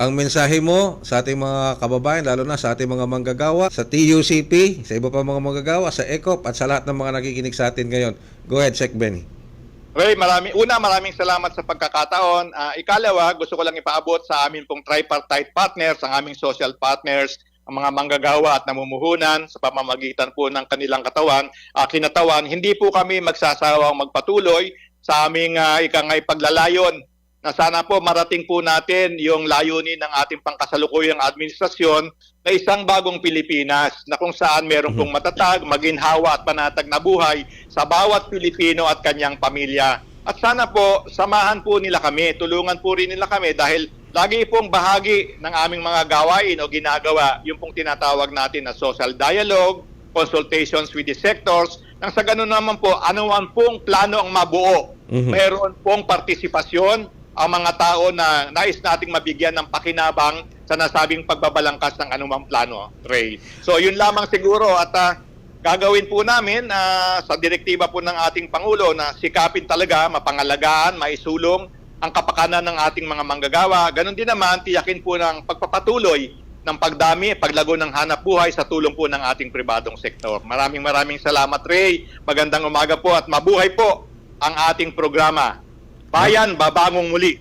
ang mensahe mo sa ating mga kababayan, lalo na sa ating mga manggagawa, sa TUCP, sa iba pa mga manggagawa, sa ECOP, at sa lahat ng mga nakikinig sa atin ngayon. Go ahead, Sec Benny. Ray, marami, una maraming salamat sa pagkakataon. Ah, ikalawa, gusto ko lang ipaabot sa amin pong tripartite partners, ang aming social partners, ang mga manggagawa at namumuhunan sa pamamagitan po ng kanilang katawan, ah, kinatawan. Hindi po kami magsasawang magpatuloy sa aming uh, ikangay paglalayon na sana po marating po natin yung layunin ng ating pangkasalukuyang administrasyon na isang bagong Pilipinas na kung saan meron pong matatag, maginhawa at panatag na buhay sa bawat Pilipino at kanyang pamilya. At sana po, samahan po nila kami, tulungan po rin nila kami dahil lagi pong bahagi ng aming mga gawain o ginagawa yung pong tinatawag natin na social dialogue, consultations with the sectors, nang sa ganun naman po, anuman pong plano ang mabuo. Mhm. Meron pong partisipasyon ang mga tao na nais nating mabigyan ng pakinabang sa nasabing pagbabalangkas ng anumang plano, Ray. So yun lamang siguro at ah, gagawin po namin ah, sa direktiba po ng ating Pangulo na sikapin talaga, mapangalagaan, maisulong ang kapakanan ng ating mga manggagawa. Ganon din naman, tiyakin po ng pagpapatuloy ng pagdami, paglago ng hanap buhay sa tulong po ng ating pribadong sektor. Maraming maraming salamat, Ray. Magandang umaga po at mabuhay po ang ating programa. Bayan, babangong muli.